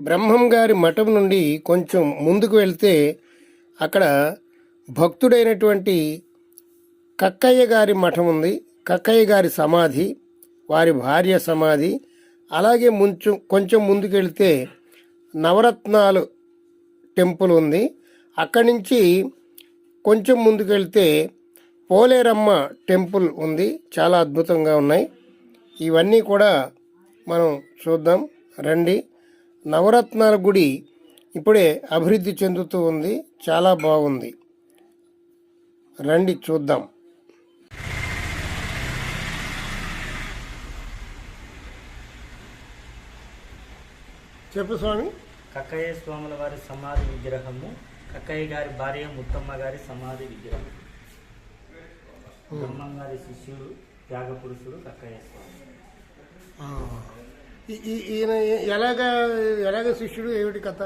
బ్రహ్మం గారి మఠం నుండి కొంచెం ముందుకు వెళ్తే అక్కడ భక్తుడైనటువంటి కక్కయ్య గారి మఠం ఉంది. కక్కయ్య గారి సమాధి వారి భార్య సమాధి అలాగే ముంచు కొంచెం ముందుకు వెళ్తే నవరత్నాలు టెంపుల్ ఉంది. అక్కడి నుంచి కొంచెం ముందుకు వెళ్తే పోలేరమ్మ టెంపుల్ ఉంది. చాలా అద్భుతంగా ఉన్నాయి. ఇవన్నీ కూడా మనం చూద్దాం. రండి. నవరత్నాల గుడి ఇప్పుడే అభివృద్ధి చెందుతూ ఉంది. చాలా బాగుంది. రండి చూద్దాం. చెప్పు స్వామి. కక్కయ్య స్వాముల వారి సమాధి విగ్రహము కక్కయ్య గారి భార్య ముత్తమ్మ గారి సమాధి విగ్రహం. బ్రహ్మం గారి శిష్యుడు త్యాగ పురుషుడు కక్కయ్య స్వామి. ఈయన ఎలాగ ఎలాగ శిష్యుడు? ఏమిటి కథ?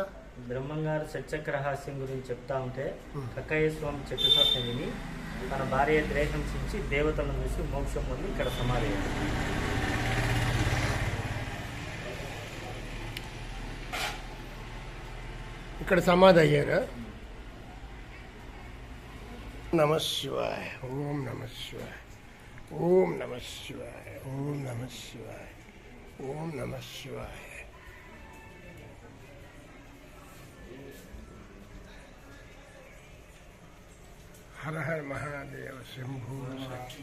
బ్రహ్మం గారు సత్యక రహస్యం గురించి చెప్తా ఉంటే కక్కయ్య స్వామి చెట్టు స్వప్నం విని తన భార్య ద్రేహం చించి దేవతలను చూసి మోక్షం పొంది ఇక్కడ సమాధి. ఇక్కడ సమాధి అయ్యారా? నమ శివాయ ఓం నమ శివాయ ఓం నమ శివాయ ఓం నమ శివాయ ఓం నమ శివాయ హర హర మహాదేవ శంభూ శక్తి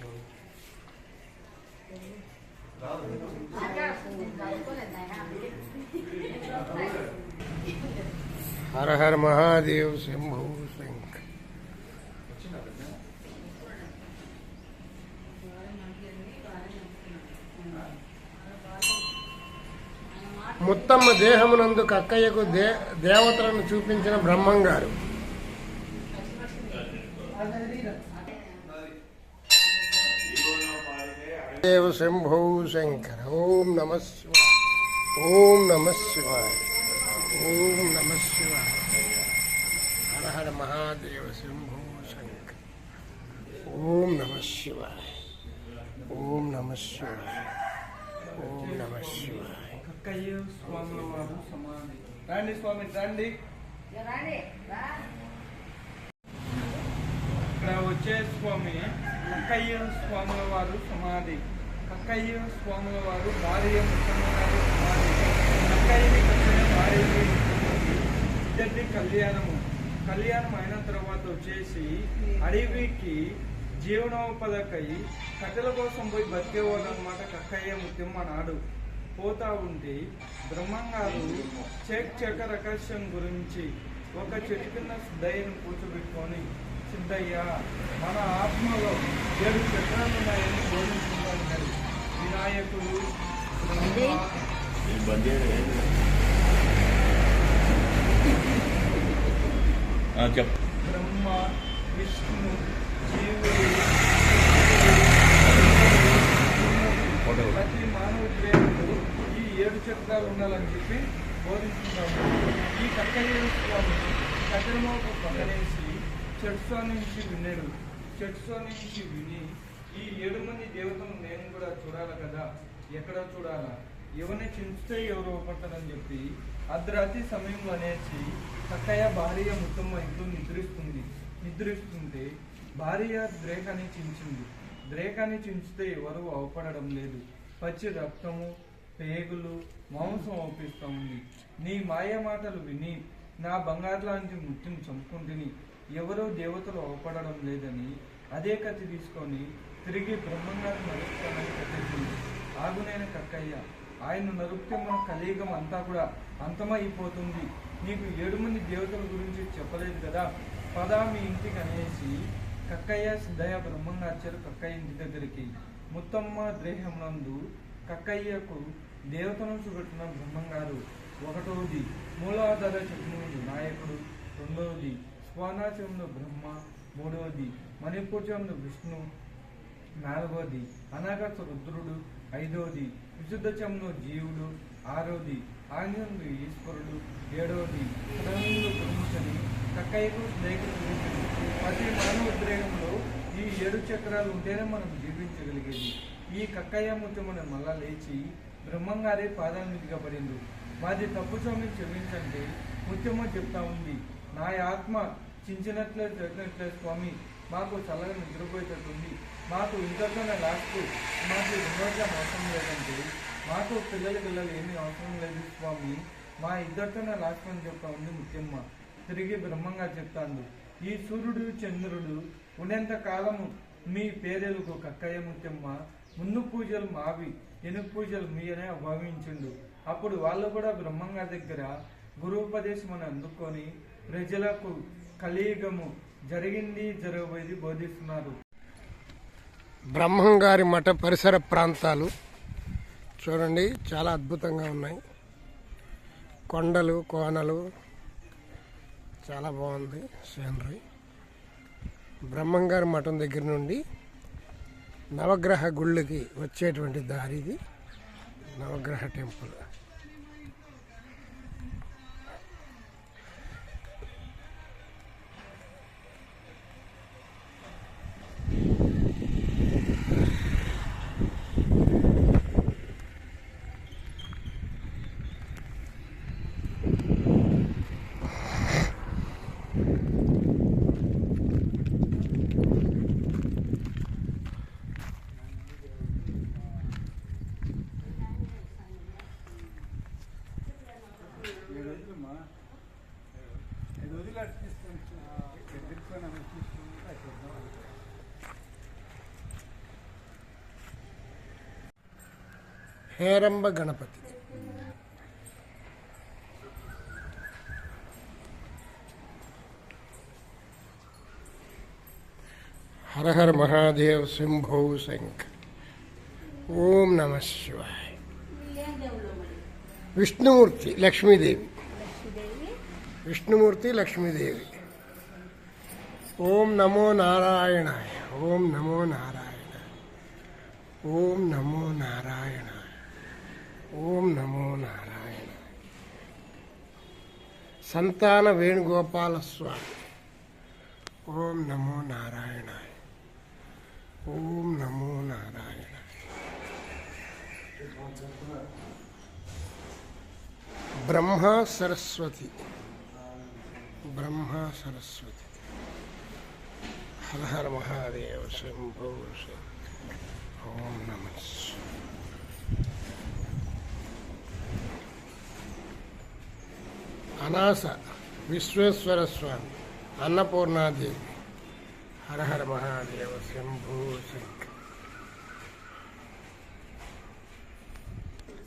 హర హర మహాదేవ్ శంభూ శంకర్ ముత్తమ్మ దేహమునందు కక్కయ్యకు దే దేవతలను చూపించిన బ్రహ్మంగారు. దేవ శంభో శంకర ఓం నమ శివాయ ఓం నమ శివాయ ఓం నమ శివాయ. హరహర మహాదేవ శంభో శంకర ఓం నమ శివాయ ఓం నమ శివాయ ఓం నమ శివాయ. కక్కయ్య స్వాముల వారు సమాధి రండి స్వామి రండి. ఇక్కడ వచ్చే స్వామి కక్కయ్య స్వాముల వారు సమాధి. కక్కయ్య స్వాముల వారు భార్య గారి సమాధి. కక్కయ్యని కక్కయ్య భార్యని ఇద్దరిది కళ్యాణము. కళ్యాణం అయిన తర్వాత వచ్చేసి అడవికి జీవనోపాధకై కట్టెల కోసం పోయి బతికేవాడు అనమాట కక్కయ్య ముత్యమ్మ నాడు. పోతా ఉంటే బ్రహ్మంగారు చెక్ చెక రకస్యం గురించి ఒక చెట్టు కింద సిద్ధయ్యను కూర్చోబెట్టుకొని సిద్ధయ్య మన ఆత్మలో ఏడు చక్రాలు ఉన్నాయని బోధించుకుంటున్నారు వినాయకుడు బ్రహ్మ విష్ణు జీవుడు ప్రతి మానవ దేహంలో ఈ ఏడు చక్రాలు ఉండాలని చెప్పి బోధించుకుంటాము ఈ కక్కయ్య స్వామి కట్టెలమోపు పక్కనేసి చెట్సో నుంచి విన్నాడు చెట్సో నుంచి విని ఈ ఏడు మంది దేవతలు నేను కూడా చూడాలి కదా? ఎక్కడ చూడాలా? ఎవరిని చించితే ఎవరు పట్టదని చెప్పి అర్ధరాత్రి సమయం అనేసి కక్కయ్య భార్య ముత్తమ్మ ఇంట్లో నిద్రిస్తుంది. నిద్రిస్తుంటే భార్య ద్రేకాన్ని చించింది. ద్రేకాన్ని చించితే ఎవరు అవపడడం లేదు. పచ్చి రక్తము పేగులు మాంసం ఒప్పిస్తూ ఉంది నీ మాయ మాటలు విని నా బంగారు లాంటి ముత్తిని చంపుకుంటుని ఎవరో దేవతలు అవపడడం లేదని అదే కత్తి తీసుకొని తిరిగి బ్రహ్మంగారు నరుపుతానని కట్టించింది ఆగునైన కక్కయ్య ఆయన నరుపుతున్న మన కలియుగం అంతా కూడా అంతమైపోతుంది. నీకు ఏడు మంది దేవతల గురించి చెప్పలేదు కదా? పదా మీ ఇంటికి అనేసి కక్కయ్య సిద్ధయ్య బ్రహ్మంగా వచ్చారు కక్కయ్య ఇంటి దగ్గరికి. ముత్తమ్మ ద్రేహమునందు కక్కయ్యకు దేవతను చూపెట్టిన బ్రహ్మంగారు. ఒకటవది మూలాధార చక్రముందు నాయకుడు రెండవది స్వానాచంలో బ్రహ్మ మూడవది మణిపూర్చంలో విష్ణు నాలుగవది అనాగత రుద్రుడు ఐదవది విశుద్ధచంలో జీవుడు ఆరవది ఆంజనుడు ఈశ్వరుడు ఏడవది హృదయంలో గురుముచని కక్కయ్యకు స్నేహితు ప్రతి మానవ ఉద్రేకంలో ఈ ఏడు చక్రాలు ఉంటేనే మనం జీవించగలిగేది. ఈ కక్కయ్య ముత్యముని మళ్ళా లేచి బ్రహ్మంగారే పాదాల మీదుగా పడింది మాది తప్పు స్వామి క్షమించండి. ముత్యమో చెప్తా ఉంది. నా ఆత్మ చించినట్లే జరిగినట్లే స్వామి. మాకు చల్లగా నిద్రపోయేటట్టుంది. మాకు ఇంతలోనే లాస్ట్ మాకు రెండోగా అవసరం లేదండి. మాకు పిల్లలు పిల్లలు ఏమీ అవసరం లేదు స్వామి. మా ఇద్దరితోనే లాస్ట్ అని చెప్తా ఉంది ముత్యమ్మ తిరిగి బ్రహ్మంగా చెప్తాను ఈ సూర్యుడు చంద్రుడు ఉన్నంత కాలము మీ పేరెలకు కక్కయ్య ముత్యమ్మ ముందు పూజలు మావి. ఎనుగు పూజలు మీరే భావించిండు అప్పుడు వాళ్ళు కూడా బ్రహ్మంగారి దగ్గర గురుపదేశం అని అందుకొని ప్రజలకు కలియుగము జరిగింది జరగబోయేది బోధిస్తున్నారు. బ్రహ్మంగారి మఠ పరిసర ప్రాంతాలు చూడండి చాలా అద్భుతంగా ఉన్నాయి. కొండలు కోనలు చాలా బాగుంది సీనరీ బ్రహ్మంగారి మఠం దగ్గర నుండి నవగ్రహ గుళ్ళకి వచ్చేటువంటి దారిది నవగ్రహ టెంపుల్. హేరంబ గణపతి. హర హర మహాదేవ్ శంభో శంకర్ ఓం నమ శివాయ. విష్ణుమూర్తి లక్ష్మీదేవి. విష్ణుమూర్తి లక్ష్మీదేవి. ఓం నమో నారాయణాయ. ఓం నమో నారాయణ ఓం నమో నారాయణ ఓం నమో నారాయణ సంతాన వేణుగోపాల స్వామి ఓం నమో నారాయణాయ. ఓం నమో నారాయణ బ్రహ్మ సరస్వతి. బ్రహ్మ సరస్వతి హర హర మహాదేవ శంభో ఓం నమ. అనాస విశ్వేశ్వర స్వామి అన్నపూర్ణాదేవి హర హర మహాదేవ శంభో శంకర.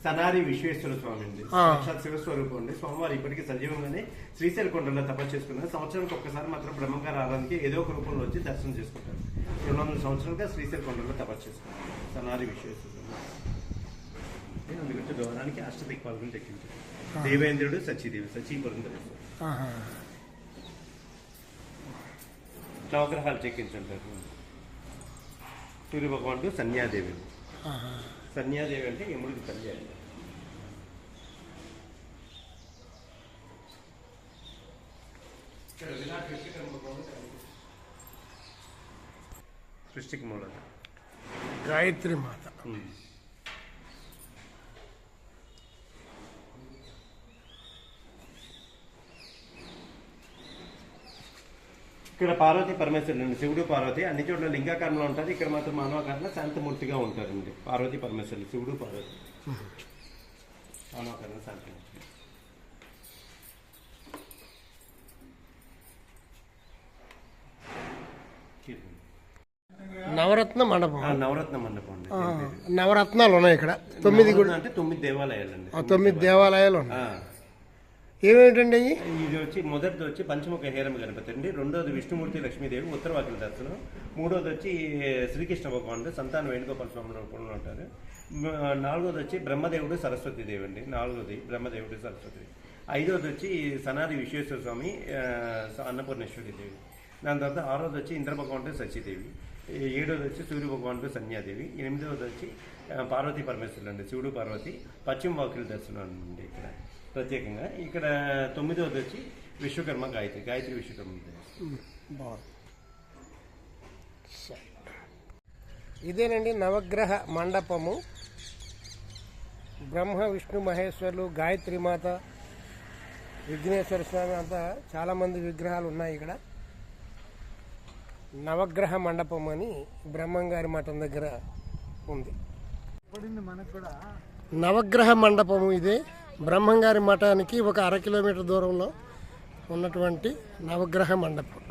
సనారి విశ్వేశ్వర స్వామి అండి. సాక్షాత్ శివస్వరూపం అండి. స్వామివారు ఇప్పటికీ సజీవంగానే శ్రీశైల కొండలో తపస్సు చేసుకున్నారు. సంవత్సరానికి ఒక్కసారి మాత్రం బ్రహ్మంగారు ఆరాధనకి ఏదో ఒక రూపంలో వచ్చి దర్శనం చేసుకుంటారు. రెండు వందల సంవత్సరాలుగా శ్రీశైల కొండలో తపస్సు చేసుకున్నారు. సనారి విశ్వేశ్వర స్వామి నేను అందుకు దూరానికి అష్టదిక్పాలను చెక్కించారు దేవేంద్రుడు సచీదేవి సచీ పురంధరేశ్వరు. నవగ్రహాలు చెక్కించుంటారు సూర్య భగవానుడు సన్యాదేవి. ఆహా. సన్యాదేవి అంటే యముడికి తల్లి అండి సృష్టికి మూలం గాయత్రి మాత ఇక్కడ పార్వతి పరమేశ్వరుడు అండి శివుడు పార్వతి. అన్ని చోట్ల లింగాకారంలో ఉంటారు. ఇక్కడ మాత్రం మానవాకారంలో శాంతమూర్తిగా ఉంటారండి. పార్వతి పరమేశ్వరుడు శివుడు పార్వతి. మానవాకారంలో శాంతమూర్తి. నవరత్న మండపం. నవరత్న మండపం అండి. నవరత్నాలు ఉన్నాయి ఇక్కడ. తొమ్మిది గుడి నవరత్న అంటే తొమ్మిది దేవాలయాలండి. ఆ, తొమ్మిది దేవాలయాలు ఉన్నాయి. ఏమేమిటండి అవి ఇది వచ్చి మొదటిది వచ్చి పంచముఖ హేరమ గణపతి అండి రెండోది విష్ణుమూర్తి లక్ష్మీదేవి ఉత్తరవాకిల దర్శనం. మూడోది వచ్చి శ్రీకృష్ణ భగవానుడు సంతాన వేణుగోపాల స్వామి రూపంలో ఉంటారు. నాలుగోది వచ్చి బ్రహ్మదేవుడు సరస్వతి దేవి అండి నాలుగోది బ్రహ్మదేవుడు సరస్వతి ఐదోది వచ్చి సనాది విశ్వేశ్వర స్వామి అన్నపూర్ణేశ్వరి దేవి. దాని తర్వాత ఆరోది వచ్చి ఇంద్ర భగవానుడు సచీదేవి ఏడోది వచ్చి సూర్య భగవానుడు సన్యాదేవి. ఎనిమిదవది వచ్చి పార్వతీ పరమేశ్వరులు అండి శివుడు పార్వతి పశ్చిమ వాకిల దర్శనం అండి ఇక్కడ. ప్రత్యేకంగా ఇక్కడ తొమ్మిదవది వచ్చి విశ్వకర్మ గాయత్రి గాయత్రి విశ్వకర్మ సరే. ఇదేనండి నవగ్రహ మండపము. బ్రహ్మ విష్ణు మహేశ్వరులు గాయత్రి మాత విఘ్నేశ్వర స్వామి అంతా చాలామంది విగ్రహాలు ఉన్నాయి ఇక్కడ. నవగ్రహ మండపం అని బ్రహ్మంగారి మఠం దగ్గర ఉంది. నవగ్రహ మండపము ఇది. బ్రహ్మంగారి మఠానికి ఒక అర కిలోమీటర్ దూరంలో ఉన్నటువంటి నవగ్రహ మండపం.